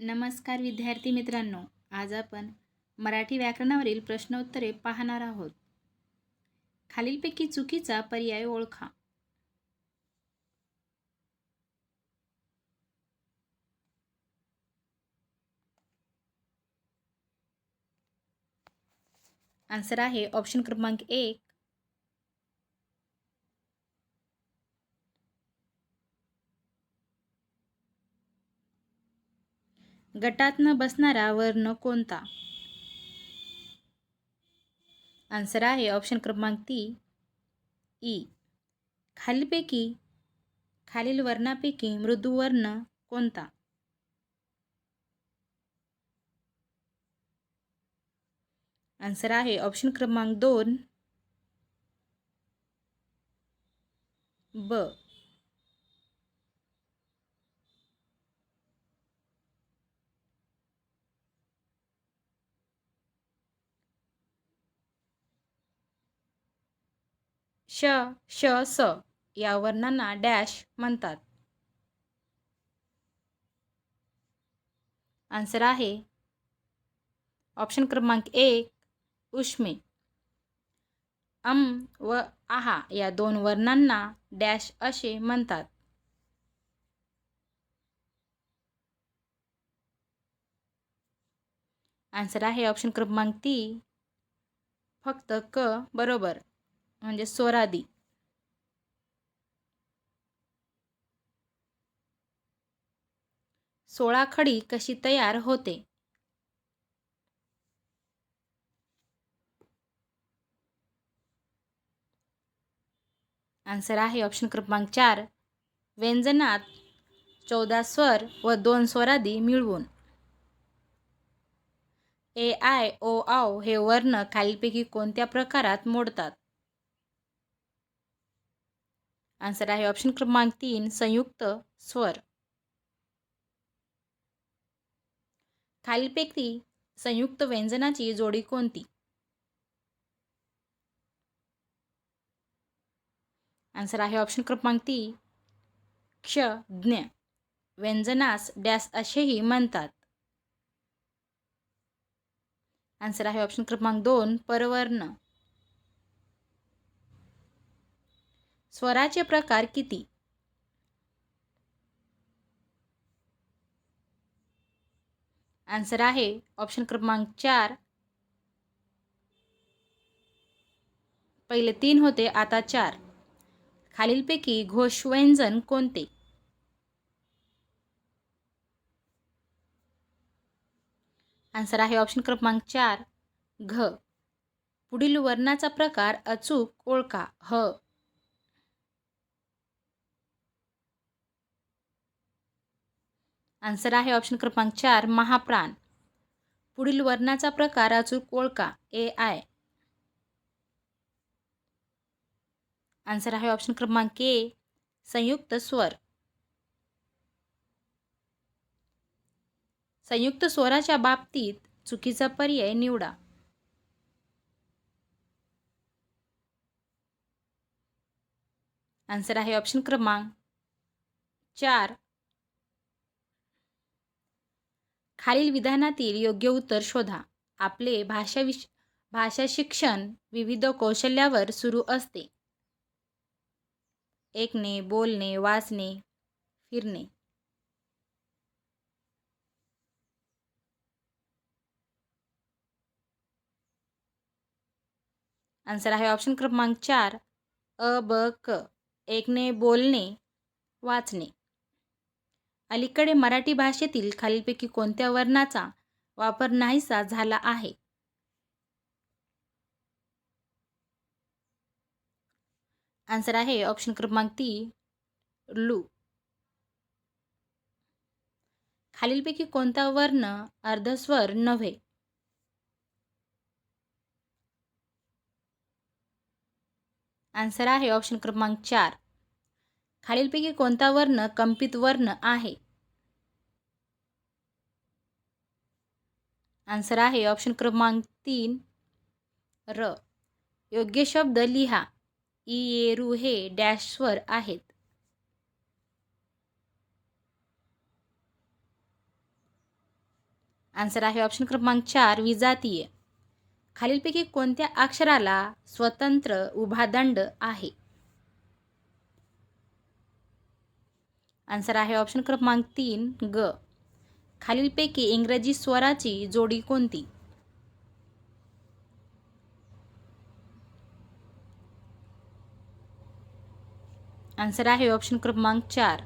नमस्कार विद्यार्थी मित्रांनो आज आपण मराठी व्याकरणावरील प्रश्नोत्तरे पाहणार आहोत. खालीलपैकी चुकीचा पर्याय ओळखा. आन्सर आहे ऑप्शन क्रमांक एक गटात न बसणारा वर्ण कोणता? आन्सर आहे ऑप्शन क्रमांक ती. ई खालीलपैकी खालील वर्णापैकी मृदू वर्ण कोणता? आन्सर आहे ऑप्शन क्रमांक दोन. ब. श श स या वर्णांना डॅश म्हणतात. आन्सर आहे. ऑप्शन क्रमांक एक उष्मे. अम व आहा या दोन वर्णांना डॅश असे म्हणतात. आन्सर आहे ऑप्शन क्रमांक ती फक्त क बरोबर. म्हणजे स्वरादी. सोळा खडी कशी तयार होते? आन्सर आहे ऑप्शन क्रमांक चार. व्यंजनात चौदा स्वर व दोन स्वरादी मिळवून. ए आय ओ आव हे वर्ण खालीलपैकी कोणत्या प्रकारात मोडतात? आन्सर आहे ऑप्शन क्रमांक तीन संयुक्त स्वर. खालीलपैकी संयुक्त व्यंजनाची जोडी कोणती? आन्सर आहे ऑप्शन क्रमांक ती क्ष ज्ञ व्यंजनास डॅस असेही म्हणतात. आन्सर आहे ऑप्शन क्रमांक दोन परवर्ण. स्वराचे प्रकार किती? आन्सर आहे ऑप्शन क्रमांक चार. पहिले तीन होते आता चार. खालीलपैकी घोषव्यंजन कोणते? आन्सर आहे ऑप्शन क्रमांक चार. घ. पुढील वर्णाचा प्रकार अचूक ओळखा. ह. आन्सर आहे ऑप्शन क्रमांक चार महाप्राण. पुढील वर्णाचा प्रकार अचूक ओळखा. ए आय. आन्सर आहे ऑप्शन क्रमांक ए संयुक्त स्वर. संयुक्त स्वराच्या बाबतीत चुकीचा पर्याय निवडा. आन्सर आहे ऑप्शन क्रमांक चार खालील विधानातील योग्य उत्तर शोधा. आपले भाषा विश भाषा शिक्षण विविध कौशल्यावर सुरू असते. ऐकणे बोलणे वाचणे फिरणे. आन्सर आहे ऑप्शन क्रमांक चार. अ ब क. ऐकणे बोलणे वाचणे. अलीकडे मराठी भाषेतील खालीलपैकी कोणत्या वर्णाचा वापर नाहीसा झाला आहे? आन्सर आहे ऑप्शन क्रमांक ती लू. खालीलपैकी कोणता वर्ण अर्धस्वर नव्हे? आन्सर आहे ऑप्शन क्रमांक चार. खालीलपैकी कोणता वर्ण कंपित वर्ण आहे? आन्सर आहे ऑप्शन क्रमांक तीन र. योग्य शब्द लिहा. इएरू हे डॅशवर आहेत. आन्सर आहे ऑप्शन क्रमांक चार विजातीय. खालीलपैकी कोणत्या अक्षराला स्वतंत्र उभादंड आहे? आन्सर आहे ऑप्शन क्रमांक तीन ग. खालीलपैकी इंग्रजी स्वराची जोडी कोणती? आन्सर आहे ऑप्शन क्रमांक चार.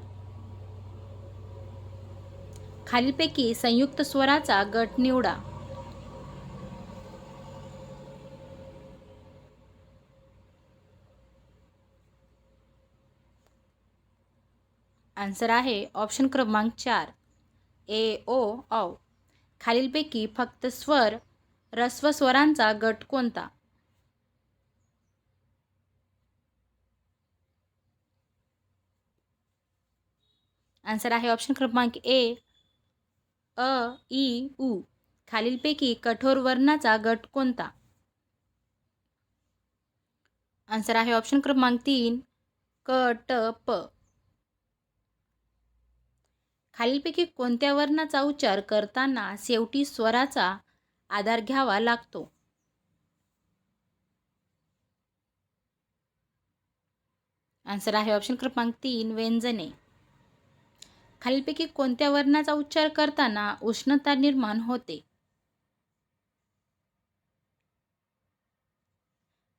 खालीलपैकी संयुक्त स्वराचा गट निवडा. आन्सर आहे ऑप्शन क्रमांक चार. ए ओ औ. खालीलपैकी फक्त स्वर रस्व स्वरांचा गट कोणता? आन्सर आहे ऑप्शन क्रमांक ए अ ई उ. खालीलपैकी कठोर वर्णाचा गट कोणता? आन्सर आहे ऑप्शन क्रमांक तीन क ट प. खालीलपैकी कोणत्या वर्णाचा उच्चार करताना शेवटी स्वराचा आधार घ्यावा लागतो. आन्सर आहे ऑप्शन क्रमांक तीन व्यंजने. खालीलपैकी कोणत्या वर्णाचा उच्चार करताना उष्णता निर्माण होते.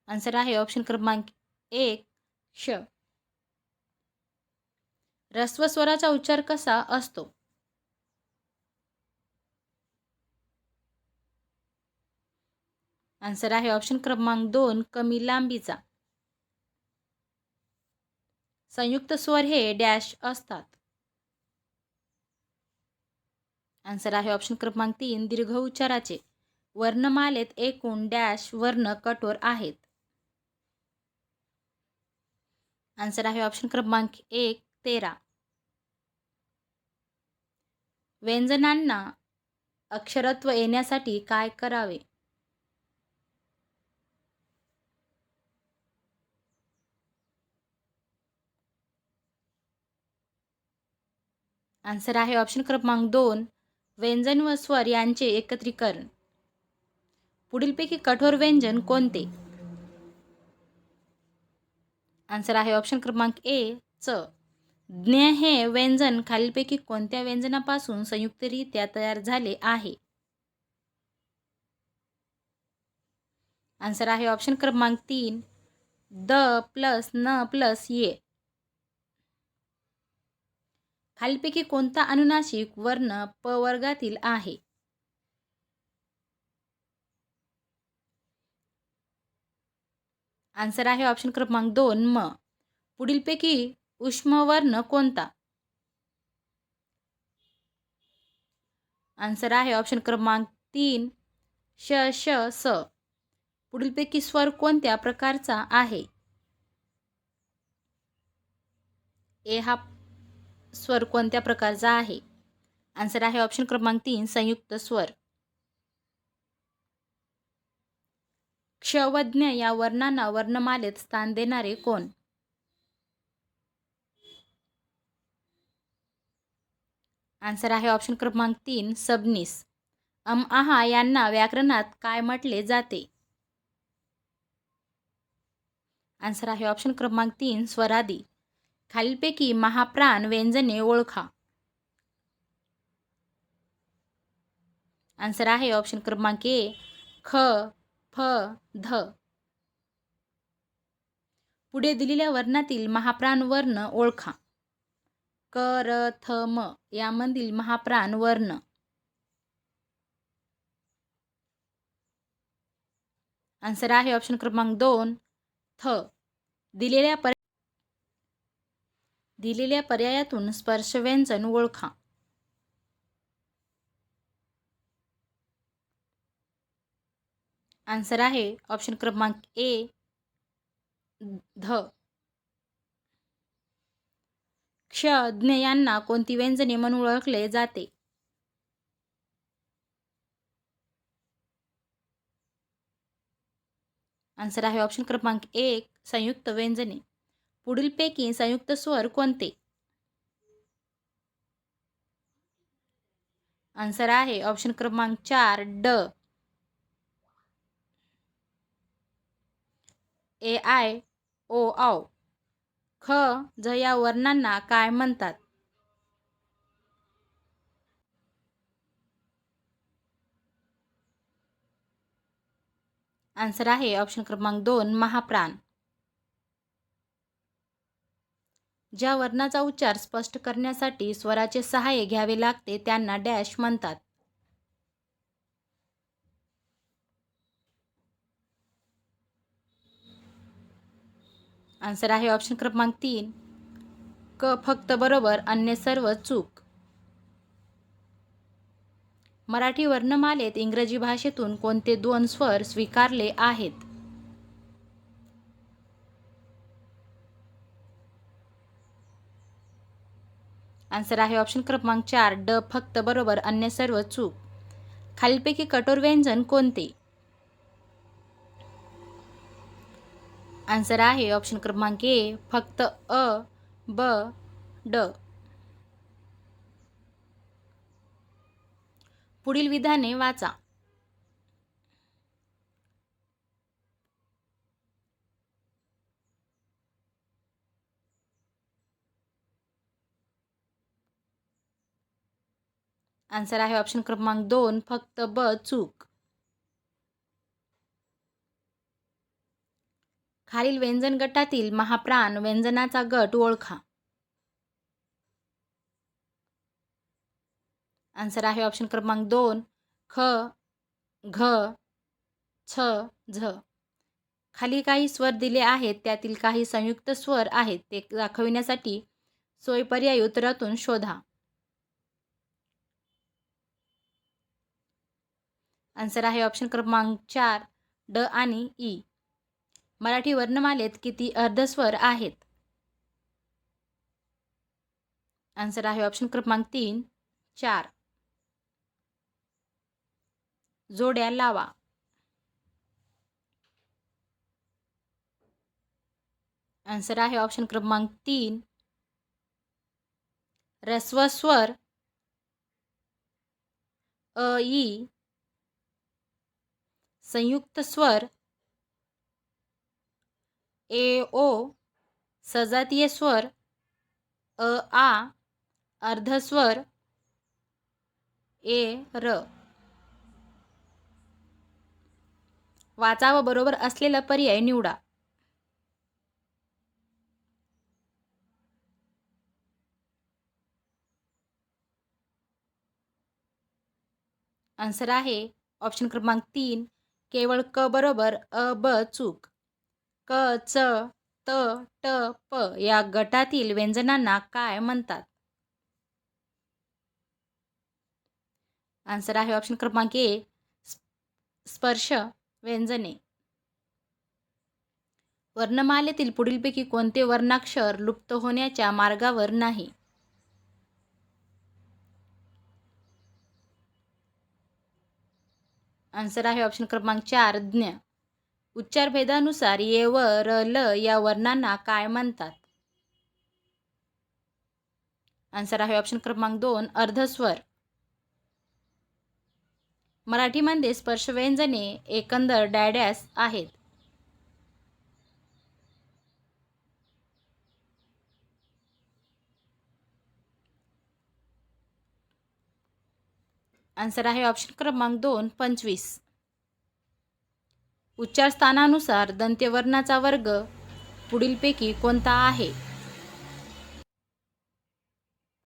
आन्सर आहे ऑप्शन क्रमांक एक श. रस्व स्वराचा उच्चार कसा असतो? आन्सर आहे ऑप्शन क्रमांक दोन कमी लांबीचा. संयुक्त स्वर हे डॅश असतात. आन्सर आहे ऑप्शन क्रमांक तीन दीर्घ उच्चाराचे. वर्णमालेत एकूण डॅश वर्ण कठोर आहेत. आन्सर आहे ऑप्शन क्रमांक एक तेरा. व्यंजनांना अक्षरत्व येण्यासाठी काय करावे? आन्सर आहे ऑप्शन क्रमांक दोन. व्यंजन व स्वर यांचे एकत्रीकरण. पुढीलपैकी कठोर व्यंजन कोणते? आन्सर आहे ऑप्शन क्रमांक ए च. ज्ञ हे व्यंजन खालीलपैकी कोणत्या व्यंजनापासून संयुक्तरित्या तयार झाले आहे? आन्सर आहे ऑप्शन क्रमांक तीन. द प्लस न प्लस ये. खालीलपैकी कोणता अनुनासिक वर्ण प वर्गातील आहे? आन्सर आहे ऑप्शन क्रमांक दोन म. पुढीलपैकी उष्मवर्ण कोणता? आन्सर आहे ऑप्शन क्रमांक तीन श श स. पुढीलपैकी स्वर कोणत्या प्रकारचा आहे? ए हा स्वर कोणत्या प्रकारचा आहे? आन्सर आहे ऑप्शन क्रमांक तीन संयुक्त स्वर. क्षवज्ञ या वर्णांना वर्णमालेत स्थान देणारे कोण? आन्सर आहे ऑप्शन क्रमांक तीन सबनीस. अम आहा यांना व्याकरणात काय म्हटले जाते? आन्सर आहे ऑप्शन क्रमांक तीन स्वरादी. खालीलपैकी महाप्राण व्यंजने ओळखा. आन्सर आहे ऑप्शन क्रमांक ए ख फ ध. पुढे दिलेल्या वर्णातील महाप्राण वर्ण ओळखा. करथम यामधील महाप्राण वर्ण. आन्सर आहे ऑप्शन क्रमांक दोन थ. दिलेल्या पर दिलेल्या पर्यायातून स्पर्शव्यंजन ओळखा. आन्सर आहे ऑप्शन क्रमांक ए ध. क्षज्ञ यांना कोणती व्यंजने म्हणून ओळखले जाते? आन्सर आहे ऑप्शन क्रमांक एक संयुक्त व्यंजने. पुढीलपैकी संयुक्त स्वर कोणते? आन्सर आहे ऑप्शन क्रमांक चार ड. ए आय ओ आव ख ज या वर्णांना काय म्हणतात? आन्सर आहे ऑप्शन क्रमांक दोन महाप्राण. ज्या वर्णाचा उच्चार स्पष्ट करण्यासाठी स्वराचे सहाय्य घ्यावे लागते त्यांना डॅश म्हणतात. आन्सर आहे ऑप्शन क्रमांक तीन. क फक्त बरोबर अन्य सर्व चूक. मराठी वर्णमालेत इंग्रजी भाषेतून कोणते दोन स्वर स्वीकारले आहेत? आन्सर आहे ऑप्शन क्रमांक चार. ड फक्त बरोबर अन्य सर्व चूक. खालीलपैकी कठोर व्यंजन कोणते? आन्सर आहे. ऑप्शन क्रमांक ए फक्त अ ब ड. पुढील विधाने वाचा. आन्सर आहे ऑप्शन क्रमांक दोन फक्त ब चूक. खालील व्यंजन गटातील महाप्राण व्यंजनाचा गट ओळखा. आन्सर आहे ऑप्शन क्रमांक दोन. ख घ छ झ. खाली काही स्वर दिले आहेत त्यातील काही संयुक्त स्वर आहेत ते दाखविण्यासाठी सोय पर्याय उत्तरातून शोधा. आन्सर आहे ऑप्शन क्रमांक चार ड आणि ई. मराठी वर्णमालेत किती अर्धस्वर आहेत? आन्सर आहे ऑप्शन क्रमांक तीन चार. जोड्या लावा. आन्सर आहे ऑप्शन क्रमांक तीन. रस्वस्वर अ ई. संयुक्त स्वर ए ओ सजातीय स्वर अ आ अर्धस्वर ए र. वाचा व बरोबर असलेला पर्याय निवडा. आन्सर आहे ऑप्शन क्रमांक तीन केवळ क बरोबर अ ब चूक. क च त ट प या गटातील व्यंजनांना काय म्हणतात? आन्सर आहे ऑप्शन क्रमांक ए स्पर्श व्यंजने. वर्णमालेतील पुढीलपैकी कोणते वर्णाक्षर लुप्त होण्याच्या मार्गावर नाही? आन्सर आहे ऑप्शन क्रमांक चार ज्ञ. उच्चार भेदानुसार ये व र ल या वर्णांना काय म्हणतात? आन्सर आहे ऑप्शन क्रमांक दोन अर्धस्वर. मराठीमध्ये स्पर्शव्यंजने एकंदर डॅडॅस आहेत. आन्सर आहे ऑप्शन क्रमांक दोन पंचवीस. उच्चारस्थानानुसार दंत्यवर्णाचा वर्ग पुढीलपैकी कोणता आहे?